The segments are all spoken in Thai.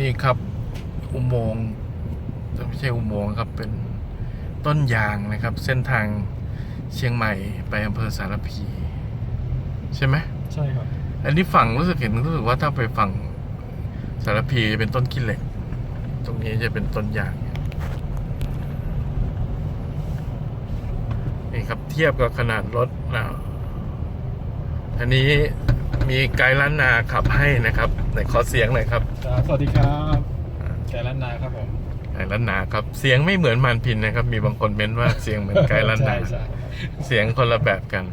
นี่ครับอุโมงค์ไม่ใช่อุโมงค์ครับเป็นต้นยางนะครับ เส้นทางเชียงใหม่ไปอำเภอสารพี ใช่ไหมใช่ครับ อันนี้ฝั่งรู้สึกเห็นรู้สึกว่าถ้าไปฝั่งสารพีจะเป็นต้นขี้เหล็ก ตรงนี้จะเป็นต้นยางนี่ครับเทียบกับขนาดรถนะอันนี้ มีไกด์ล้านนาขับให้นะครับไหนขอเสียงหน่อยครับสวัสดีครับแกล้านนาครับผมไกด์ล้านนาครับเสียงไม่เหมือนมานพินนะครับ มีบางคนเม้นว่าเสียงเหมือนไกด์ล้านนาใช่ใช่เสียงคนละแบบกัน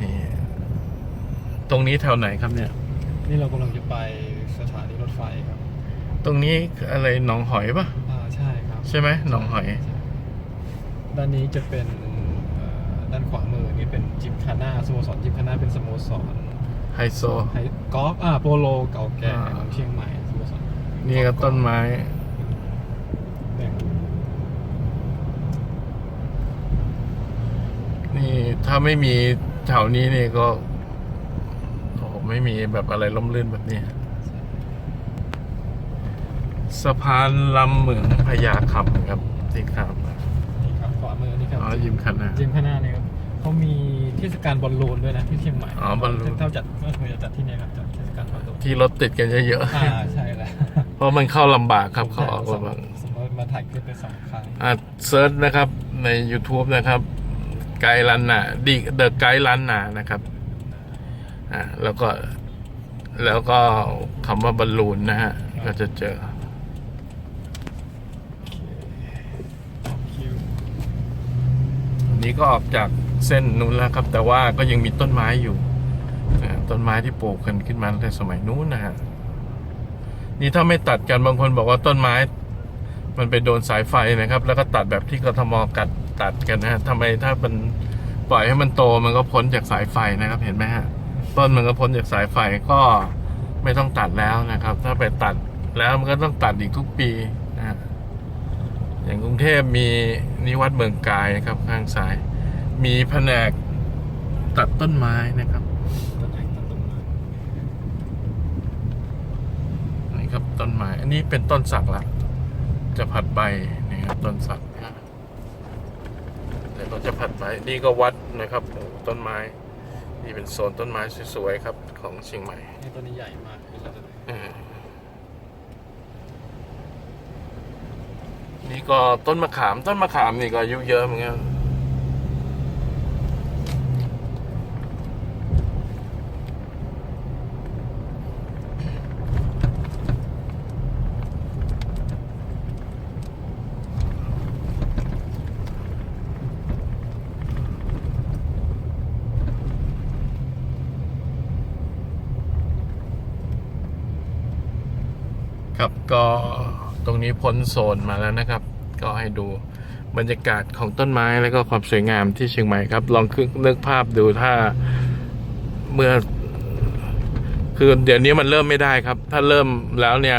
นี่ ตรงนี้แถวไหนครับเนี่ย นี่เรากำลังจะไปสถานีรถไฟครับ ตรงนี้อะไรหนองหอยปะอ่าใช่ครับใช่ไหมหนองหอย ใช่ด้านนี้จะเป็นเอ่อด้านขวามือนี่เป็นจิมคาน่าสโมสรจิมคาน่าเป็นสโมสรไฮโซ ไฮกอล์ฟอ่าโปโลเก่าแก่อ่า ของเชียงใหม่สโมสรนี่ก็ต้นไม้ แบ่งนี่ถ้าไม่มีแถวนี้นี่ก็โอ้โหไม่มีแบบอะไรล่มลื่นแบบนี้ สะพานลำเหมืองพญาคำครับที่ครับนี่ครับขวามือนี่ครับอ๋อยิมคันนะจิมคาน่าเนี่ยครับเขามีเทศกาลบอลลูนด้วยนะที่เชียงใหม่อ๋อบอลลูน เท่าจัดเมื่อคุยจะจัดที่เนี่ยครับจัดเทศกาลบอลลูนที่รถติดกันเยอะอ่าใช่แล้วๆ เพราะมันเข้าลำบากครับเข้าออกลำบากสมมติมาถ่ายคลิปไปสองครั้งอะเซิร์ชนะครับใน YouTube นะครับ ไกด์ลันนาดีเดอะไกด์ลันนานะครับอ่าแล้วก็แล้วก็คำว่าบอลลูนนะฮะ ก็จะเจอ คิว อั นี้ก็ออกจากเส้นนู้นแล้วครับ แต่ว่าก็ยังมีต้นไม้อยู่ต้นไม้ที่ปลูกกันขึ้นมาตั้งแต่สมัยนู้นนะฮะนี่ถ้าไม่ตัดกันบางคนบอกว่าต้นไม้ มันไปโดนสายไฟนะครับ แล้วก็ตัดแบบที่กทมกัดตัดกันนะทำไมถ้ามันปล่อยให้มันโตมันก็พ้นจากสายไฟนะครับเห็นไหมฮะต้นมันก็พ้นจากสายไฟก็ไม่ต้องตัดแล้วนะครับ ถ้าไปตัดแล้วมันก็ต้องตัดอีกทุกปี อย่างกรุงเทพมีนิวัดเมืองกายนะครับ ข้างซ้าย มีแผนกตัดต้นไม้นะครับต้นไม้ต้นต้นไม้นี่ครับต้นไม้ อันนี้เป็นต้นสักละจะผัดใบนี่ครับต้นสักนะเดี๋ยวเราจะผัดใบนี่ก็วัดนะครับโอ้ต้นไม้ นี่เป็นโซนต้นไม้สวยๆครับ ของเชียงใหม่นี่ต้นนี้ใหญ่มากเดี๋ยวเราจะเออ นี่ก็ต้นมะขามต้นมะขามนี่ก็อายุเยอะเหมือนกันครับก็ ตรงนี้พ้นโซนมาแล้วนะครับ ก็ให้ดูบรรยากาศของต้นไม้แล้วก็ความสวยงามที่เชียงใหม่ครับ ลองคึกนึกภาพดูถ้าเมื่อ คือเดี๋ยวนี้มันเริ่มไม่ได้ครับ ถ้าเริ่มแล้วเนี่ย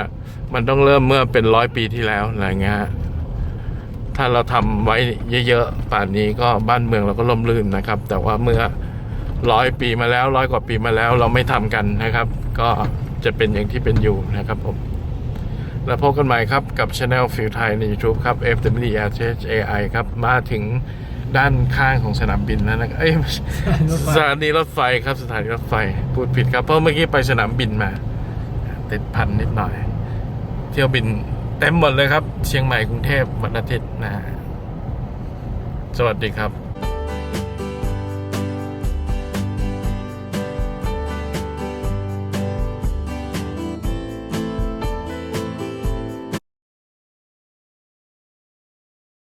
มันต้องเริ่มเมื่อเป็นร้อยปีที่แล้วอะไรเงี้ยถ้าเราทำไว้เยอะๆป่านนี้ก็บ้านเมืองเราก็ล่มลื่นนะครับ แต่ว่าเมื่อร้อยปีมาแล้วร้อยกว่าปีมาแล้วเราไม่ทำกันนะครับ ก็จะเป็นอย่างที่เป็นอยู่นะครับผม แล้วพบกันใหม่ครับกับช anel ฟิวไทยใน YouTube ครับ f w r t h a i ครับ มาถึงด้านข้างของสนามบินแล้วนะครับเอ้ยไม่ใช่รถไฟสถานีรถไฟครับสถานีรถไฟพูดผิดครับ เพราะเมื่อกี้ไปสนามบินมา ติดพันนิดหน่อย เที่ยวบินเต็มหมดเลยครับ เชียงใหม่กรุงเทพวันอาทิตย์นะฮะสวัสดีครับ